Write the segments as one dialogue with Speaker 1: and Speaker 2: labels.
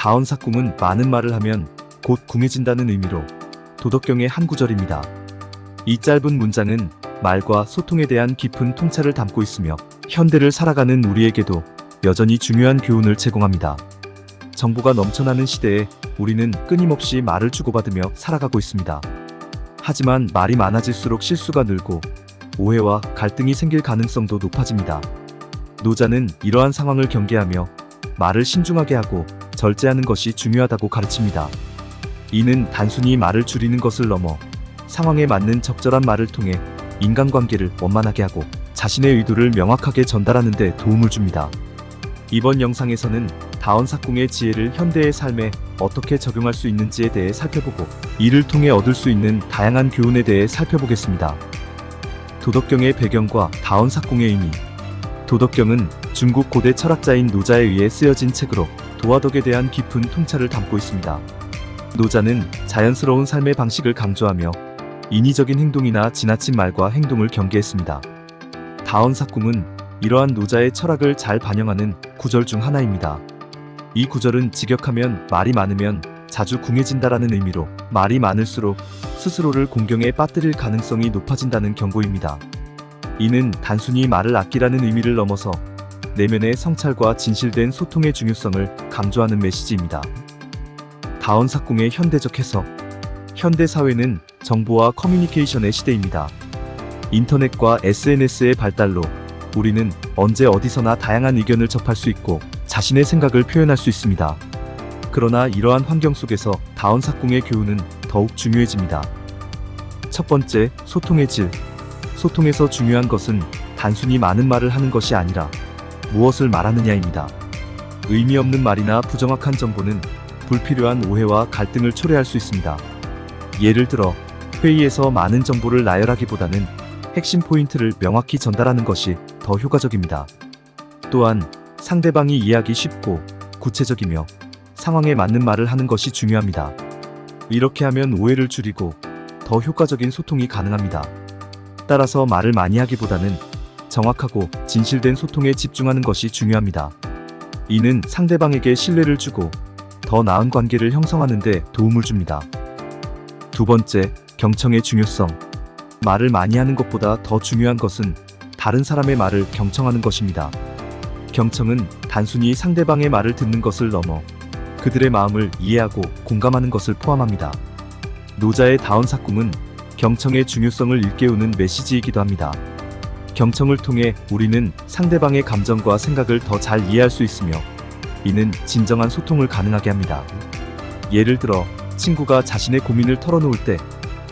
Speaker 1: 다원삭궁은 많은 말을 하면 곧 궁해진다는 의미로 도덕경의 한 구절입니다. 이 짧은 문장은 말과 소통에 대한 깊은 통찰을 담고 있으며 현대를 살아가는 우리에게도 여전히 중요한 교훈을 제공합니다. 정보가 넘쳐나는 시대에 우리는 끊임없이 말을 주고받으며 살아가고 있습니다. 하지만 말이 많아질수록 실수가 늘고 오해와 갈등이 생길 가능성도 높아집니다. 노자는 이러한 상황을 경계하며 말을 신중하게 하고 절제하는 것이 중요하다고 가르칩니다. 이는 단순히 말을 줄이는 것을 넘어 상황에 맞는 적절한 말을 통해 인간관계를 원만하게 하고 자신의 의도를 명확하게 전달하는 데 도움을 줍니다. 이번 영상에서는 다원삭궁의 지혜를 현대의 삶에 어떻게 적용할 수 있는지에 대해 살펴보고 이를 통해 얻을 수 있는 다양한 교훈에 대해 살펴보겠습니다. 도덕경의 배경과 다원삭궁의 의미 도덕경은 중국 고대 철학자인 노자에 의해 쓰여진 책으로 도화덕에 대한 깊은 통찰을 담고 있습니다. 노자는 자연스러운 삶의 방식을 강조하며 인위적인 행동이나 지나친 말과 행동을 경계했습니다. 다원삭궁은 이러한 노자의 철학을 잘 반영하는 구절 중 하나입니다. 이 구절은 직역하면 말이 많으면 자주 궁해진다라는 의미로 말이 많을수록 스스로를 공경에 빠뜨릴 가능성이 높아진다는 경고입니다. 이는 단순히 말을 아끼라는 의미를 넘어서 내면의 성찰과 진실된 소통의 중요성을 강조하는 메시지입니다. 다원삭궁의 현대적 해석 현대 사회는 정보와 커뮤니케이션의 시대입니다. 인터넷과 SNS의 발달로 우리는 언제 어디서나 다양한 의견을 접할 수 있고 자신의 생각을 표현할 수 있습니다. 그러나 이러한 환경 속에서 다원삭궁의 교훈은 더욱 중요해집니다. 첫 번째, 소통의 질. 소통에서 중요한 것은 단순히 많은 말을 하는 것이 아니라 무엇을 말하느냐입니다. 의미 없는 말이나 부정확한 정보는 불필요한 오해와 갈등을 초래할 수 있습니다. 예를 들어 회의에서 많은 정보를 나열하기보다는 핵심 포인트를 명확히 전달하는 것이 더 효과적입니다. 또한 상대방이 이해하기 쉽고 구체적이며 상황에 맞는 말을 하는 것이 중요합니다. 이렇게 하면 오해를 줄이고 더 효과적인 소통이 가능합니다. 따라서 말을 많이 하기보다는 정확하고 진실된 소통에 집중하는 것이 중요합니다. 이는 상대방에게 신뢰를 주고 더 나은 관계를 형성하는 데 도움을 줍니다. 두 번째, 경청의 중요성. 말을 많이 하는 것보다 더 중요한 것은 다른 사람의 말을 경청하는 것입니다. 경청은 단순히 상대방의 말을 듣는 것을 넘어 그들의 마음을 이해하고 공감하는 것을 포함합니다. 노자의 다원삭궁은 경청의 중요성을 일깨우는 메시지이기도 합니다. 경청을 통해 우리는 상대방의 감정과 생각을 더 잘 이해할 수 있으며 이는 진정한 소통을 가능하게 합니다. 예를 들어 친구가 자신의 고민을 털어놓을 때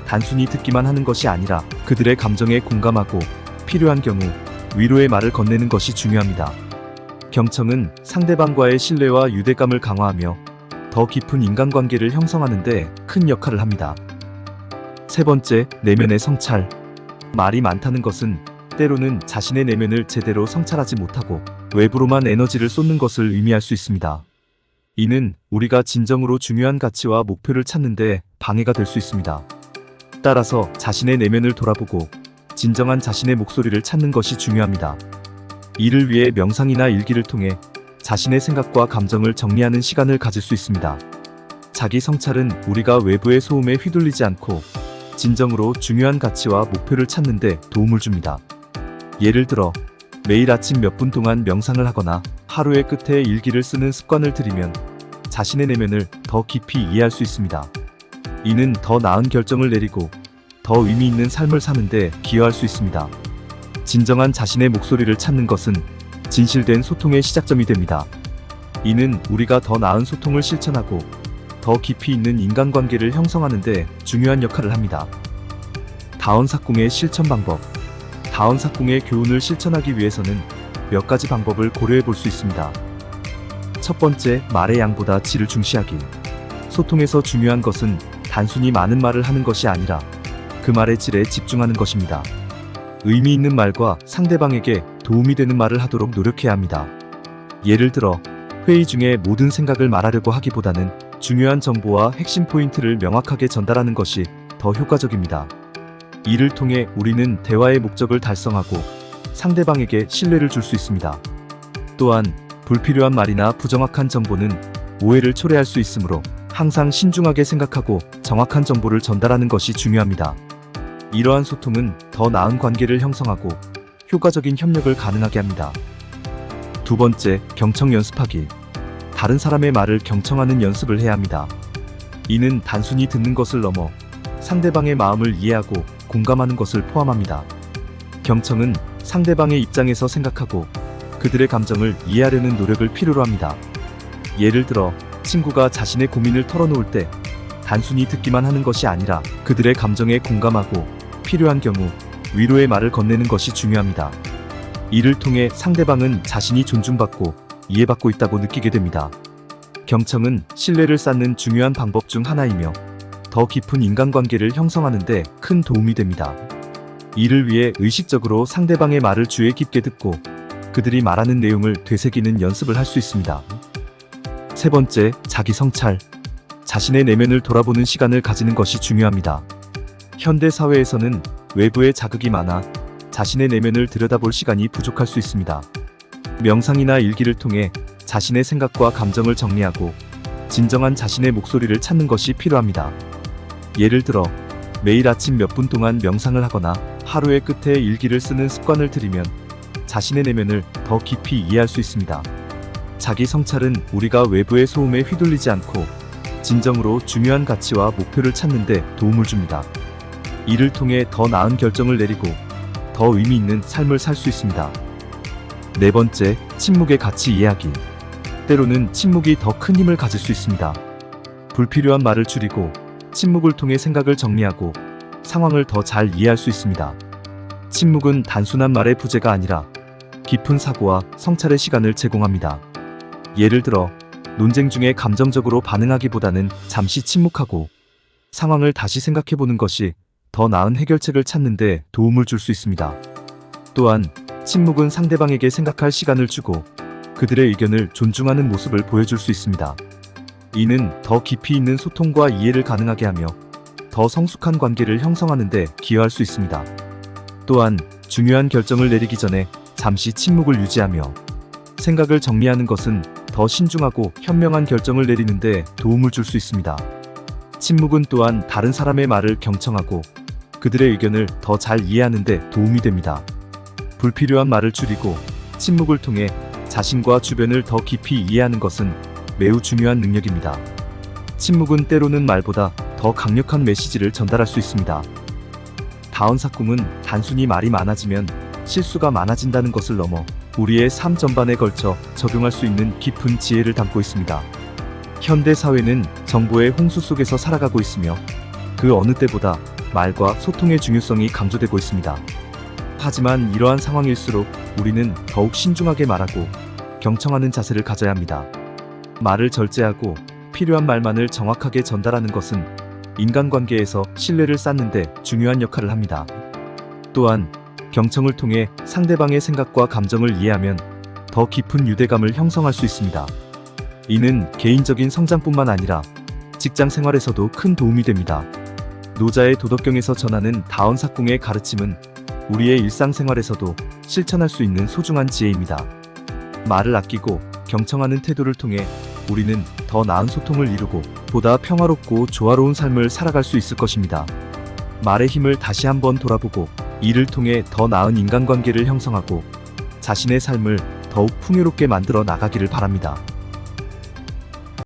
Speaker 1: 단순히 듣기만 하는 것이 아니라 그들의 감정에 공감하고 필요한 경우 위로의 말을 건네는 것이 중요합니다. 경청은 상대방과의 신뢰와 유대감을 강화하며 더 깊은 인간관계를 형성하는데 큰 역할을 합니다. 세 번째, 내면의 성찰. 말이 많다는 것은 때로는 자신의 내면을 제대로 성찰하지 못하고 외부로만 에너지를 쏟는 것을 의미할 수 있습니다. 이는 우리가 진정으로 중요한 가치와 목표를 찾는데 방해가 될 수 있습니다. 따라서 자신의 내면을 돌아보고 진정한 자신의 목소리를 찾는 것이 중요합니다. 이를 위해 명상이나 일기를 통해 자신의 생각과 감정을 정리하는 시간을 가질 수 있습니다. 자기 성찰은 우리가 외부의 소음에 휘둘리지 않고 진정으로 중요한 가치와 목표를 찾는 데 도움을 줍니다. 예를 들어 매일 아침 몇 분 동안 명상을 하거나 하루의 끝에 일기를 쓰는 습관을 들이면 자신의 내면을 더 깊이 이해할 수 있습니다. 이는 더 나은 결정을 내리고 더 의미 있는 삶을 사는데 기여할 수 있습니다. 진정한 자신의 목소리를 찾는 것은 진실된 소통의 시작점이 됩니다. 이는 우리가 더 나은 소통을 실천하고 더 깊이 있는 인간관계를 형성하는데 중요한 역할을 합니다. 다원삭궁의 실천 방법. 다원삭궁의 교훈을 실천하기 위해서는 몇 가지 방법을 고려해 볼 수 있습니다. 첫 번째, 말의 양보다 질을 중시하기. 소통에서 중요한 것은 단순히 많은 말을 하는 것이 아니라 그 말의 질에 집중하는 것입니다. 의미 있는 말과 상대방에게 도움이 되는 말을 하도록 노력해야 합니다. 예를 들어, 회의 중에 모든 생각을 말하려고 하기보다는 중요한 정보와 핵심 포인트를 명확하게 전달하는 것이 더 효과적입니다. 이를 통해 우리는 대화의 목적을 달성하고 상대방에게 신뢰를 줄 수 있습니다. 또한 불필요한 말이나 부정확한 정보는 오해를 초래할 수 있으므로 항상 신중하게 생각하고 정확한 정보를 전달하는 것이 중요합니다. 이러한 소통은 더 나은 관계를 형성하고 효과적인 협력을 가능하게 합니다. 두 번째, 경청 연습하기. 다른 사람의 말을 경청하는 연습을 해야 합니다. 이는 단순히 듣는 것을 넘어 상대방의 마음을 이해하고 공감하는 것을 포함합니다. 경청은 상대방의 입장에서 생각하고 그들의 감정을 이해하려는 노력을 필요로 합니다. 예를 들어, 친구가 자신의 고민을 털어놓을 때 단순히 듣기만 하는 것이 아니라 그들의 감정에 공감하고 필요한 경우 위로의 말을 건네는 것이 중요합니다. 이를 통해 상대방은 자신이 존중받고 이해받고 있다고 느끼게 됩니다. 경청은 신뢰를 쌓는 중요한 방법 중 하나이며 더 깊은 인간관계를 형성하는데 큰 도움이 됩니다. 이를 위해 의식적으로 상대방의 말을 주의 깊게 듣고 그들이 말하는 내용을 되새기는 연습을 할 수 있습니다. 세 번째, 자기 성찰. 자신의 내면을 돌아보는 시간을 가지는 것이 중요합니다. 현대 사회에서는 외부의 자극이 많아 자신의 내면을 들여다볼 시간이 부족할 수 있습니다. 명상이나 일기를 통해 자신의 생각과 감정을 정리하고 진정한 자신의 목소리를 찾는 것이 필요합니다. 예를 들어 매일 아침 몇 분 동안 명상을 하거나 하루의 끝에 일기를 쓰는 습관을 들이면 자신의 내면을 더 깊이 이해할 수 있습니다. 자기 성찰은 우리가 외부의 소음에 휘둘리지 않고 진정으로 중요한 가치와 목표를 찾는 데 도움을 줍니다. 이를 통해 더 나은 결정을 내리고 더 의미 있는 삶을 살 수 있습니다. 네 번째, 침묵의 가치 이해하기. 때로는 침묵이 더 큰 힘을 가질 수 있습니다. 불필요한 말을 줄이고 침묵을 통해 생각을 정리하고 상황을 더 잘 이해할 수 있습니다. 침묵은 단순한 말의 부재가 아니라 깊은 사고와 성찰의 시간을 제공합니다. 예를 들어, 논쟁 중에 감정적으로 반응하기보다는 잠시 침묵하고 상황을 다시 생각해보는 것이 더 나은 해결책을 찾는데 도움을 줄 수 있습니다. 또한, 침묵은 상대방에게 생각할 시간을 주고 그들의 의견을 존중하는 모습을 보여줄 수 있습니다. 이는 더 깊이 있는 소통과 이해를 가능하게 하며 더 성숙한 관계를 형성하는 데 기여할 수 있습니다. 또한 중요한 결정을 내리기 전에 잠시 침묵을 유지하며 생각을 정리하는 것은 더 신중하고 현명한 결정을 내리는 데 도움을 줄 수 있습니다. 침묵은 또한 다른 사람의 말을 경청하고 그들의 의견을 더 잘 이해하는 데 도움이 됩니다. 불필요한 말을 줄이고 침묵을 통해 자신과 주변을 더 깊이 이해하는 것은 매우 중요한 능력입니다. 침묵은 때로는 말보다 더 강력한 메시지를 전달할 수 있습니다. 다운사 꿈은 단순히 말이 많아지면 실수가 많아진다는 것을 넘어 우리의 삶 전반에 걸쳐 적용할 수 있는 깊은 지혜를 담고 있습니다. 현대 사회는 정보의 홍수 속에서 살아가고 있으며 그 어느 때보다 말과 소통의 중요성이 강조되고 있습니다. 하지만 이러한 상황일수록 우리는 더욱 신중하게 말하고 경청하는 자세를 가져야 합니다. 말을 절제하고 필요한 말만을 정확하게 전달하는 것은 인간관계에서 신뢰를 쌓는데 중요한 역할을 합니다. 또한 경청을 통해 상대방의 생각과 감정을 이해하면 더 깊은 유대감을 형성할 수 있습니다. 이는 개인적인 성장뿐만 아니라 직장 생활에서도 큰 도움이 됩니다. 노자의 도덕경에서 전하는 다원삭궁의 가르침은 우리의 일상생활에서도 실천할 수 있는 소중한 지혜입니다. 말을 아끼고 경청하는 태도를 통해 우리는 더 나은 소통을 이루고 보다 평화롭고 조화로운 삶을 살아갈 수 있을 것입니다. 말의 힘을 다시 한번 돌아보고 이를 통해 더 나은 인간관계를 형성하고 자신의 삶을 더욱 풍요롭게 만들어 나가기를 바랍니다.